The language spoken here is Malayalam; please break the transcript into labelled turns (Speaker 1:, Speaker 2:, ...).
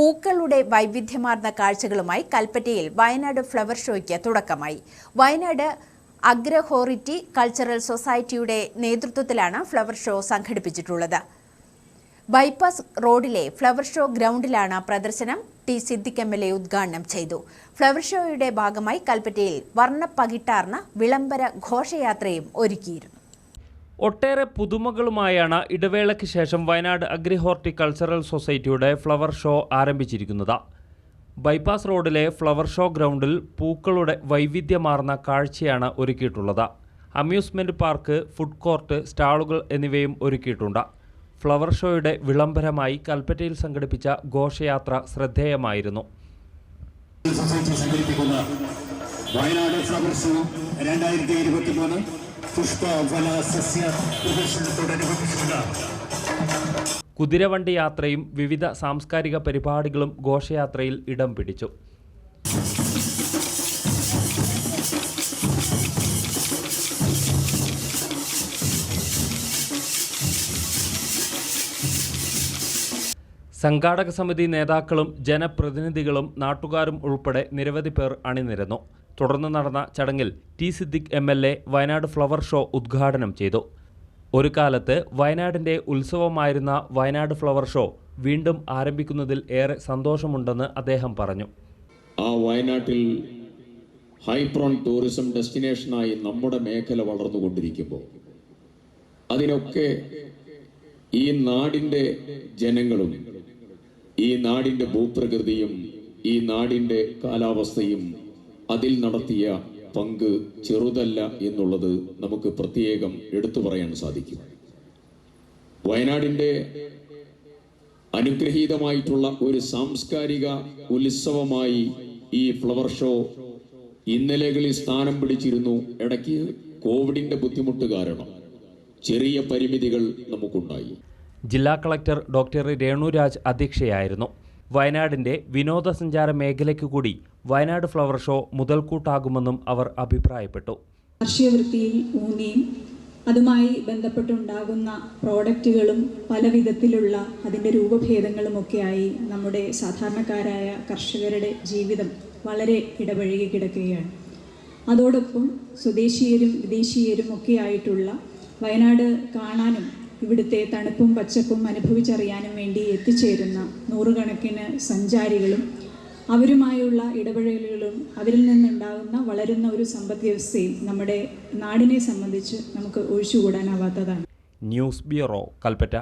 Speaker 1: പൂക്കളുടെ വൈവിധ്യമാർന്ന കാഴ്ചകളുമായി കൽപ്പറ്റയിൽ വയനാട് ഫ്ലവർ ഷോയ്ക്ക് തുടക്കമായി. വയനാട് അഗ്രഹോറിറ്റി കൾച്ചറൽ സൊസൈറ്റിയുടെ നേതൃത്വത്തിലാണ് ഫ്ലവർ ഷോ സംഘടിപ്പിച്ചിട്ടുള്ളത്. ബൈപ്പാസ് റോഡിലെ ഫ്ലവർ ഷോ ഗ്രൗണ്ടിലാണ് പ്രദർശനം T Siddique M L A ഉദ്ഘാടനം ചെയ്തു. ഫ്ലവർ ഷോയുടെ ഭാഗമായി കൽപ്പറ്റയിൽ വർണപ്പകിട്ടാർന്ന വിളംബര ഘോഷയാത്രയും ഒരുക്കിയിരുന്നു.
Speaker 2: ഒട്ടേറെ പുതുമകളുമായാണ് ഇടവേളയ്ക്ക് ശേഷം വയനാട് അഗ്രി ഹോർട്ടിക്കൾച്ചറൽ സൊസൈറ്റിയുടെ ഫ്ലവർ ഷോ ആരംഭിച്ചിരിക്കുന്നത്. ബൈപ്പാസ് റോഡിലെ ഫ്ലവർ ഷോ ഗ്രൗണ്ടിൽ പൂക്കളുടെ വൈവിധ്യമാർന്ന കാഴ്ചയാണ് ഒരുക്കിയിട്ടുള്ളത്. അമ്യൂസ്മെന്റ് പാർക്ക് ഫുഡ് കോർട്ട് സ്റ്റാളുകൾ എന്നിവയും ഒരുക്കിയിട്ടുണ്ട്. ഫ്ലവർ ഷോയുടെ വിളംബരമായി കൽപ്പറ്റയിൽ സംഘടിപ്പിച്ച ഘോഷയാത്ര ശ്രദ്ധേയമായിരുന്നു.
Speaker 3: വയനാട് ഫ്ലവർ ഷോ രണ്ടായിരത്തി ഇരുപത്തി
Speaker 2: കുതിരവണ്ടി യാത്രയും വിവിധ സാംസ്കാരിക പരിപാടികളും ഘോഷയാത്രയിൽ ഇടം പിടിച്ചു. സംഘാടക സമിതി നേതാക്കളും ജനപ്രതിനിധികളും നാട്ടുകാരും ഉൾപ്പെടെ നിരവധി പേർ അണിനിരന്നു. തുടർന്ന് നടന്ന ചടങ്ങിൽ T Siddique M L A Wayanad flower show ഉദ്ഘാടനം ചെയ്തു. ഒരു കാലത്ത് വയനാടിന്റെ ഉത്സവമായിരുന്ന വയനാട് ഫ്ലവർ ഷോ വീണ്ടും ആരംഭിക്കുന്നതിൽ ഏറെ സന്തോഷമുണ്ടെന്ന് അദ്ദേഹം പറഞ്ഞു.
Speaker 4: ആ വയനാട്ടിൽ ഹൈപ്രോൺ ടൂറിസം ഡെസ്റ്റിനേഷനായി നമ്മുടെ മേഖല വളർന്നുകൊണ്ടിരിക്കുമ്പോൾ അതിനൊക്കെ ഈ നാടിന്റെ ജനങ്ങളും ഈ നാടിന്റെ ഭൂപ്രകൃതിയും ഈ നാടിന്റെ കാലാവസ്ഥയും അതിൽ നടത്തിയ പങ്ക് ചെറുതല്ല എന്നുള്ളത് നമുക്ക് പ്രത്യേകം എടുത്തു പറയാൻ സാധിക്കും. വയനാടിന്റെ അനുഗ്രഹീതമായിട്ടുള്ള ഒരു സാംസ്കാരിക ഉത്സവമായി ഈ ഫ്ലവർ ഷോ ഇന്നലെകളിൽ സ്ഥാനം പിടിച്ചിരുന്നു. ഇടയ്ക്ക് കോവിഡിന്റെ ബുദ്ധിമുട്ട് കാരണം ചെറിയ പരിമിതികൾ നമുക്കുണ്ടായി.
Speaker 2: ജില്ലാ കളക്ടർ ഡോക്ടർ രേണുരാജ് അധ്യക്ഷയായിരുന്നു. വയനാടിന്റെ വിനോദസഞ്ചാര മേഖലയ്ക്ക് കൂടി വയനാട് ഫ്ലവർ ഷോ മുതൽക്കൂട്ടാകുമെന്നും അവർ അഭിപ്രായപ്പെട്ടു.
Speaker 5: കാർഷിക വൃത്തിയിൽ ഊന്നിയും അതുമായി ബന്ധപ്പെട്ടുണ്ടാകുന്ന പ്രോഡക്റ്റുകളും പല വിധത്തിലുള്ള അതിന്റെ രൂപഭേദങ്ങളുമൊക്കെയായി നമ്മുടെ സാധാരണക്കാരായ കർഷകരുടെ ജീവിതം വളരെ ഇടപഴകി കിടക്കുകയാണ്. അതോടൊപ്പം സ്വദേശീയരും വിദേശീയരും ഒക്കെ ആയിട്ടുള്ള വയനാട് കാണാനും ഇവിടുത്തെ തണുപ്പും പച്ചപ്പും അനുഭവിച്ചറിയാനും വേണ്ടി എത്തിച്ചേരുന്ന നൂറുകണക്കിന് സഞ്ചാരികളും അവരുമായുള്ള ഇടപെടലുകളും അവരിൽ നിന്നുണ്ടാകുന്ന വളരുന്ന ഒരു സമ്പദ് വ്യവസ്ഥയും നമ്മുടെ നാടിനെ സംബന്ധിച്ച് നമുക്ക് ഒഴിച്ചുകൂടാനാവാത്തതാണ്.
Speaker 2: News bureau Kalpetta.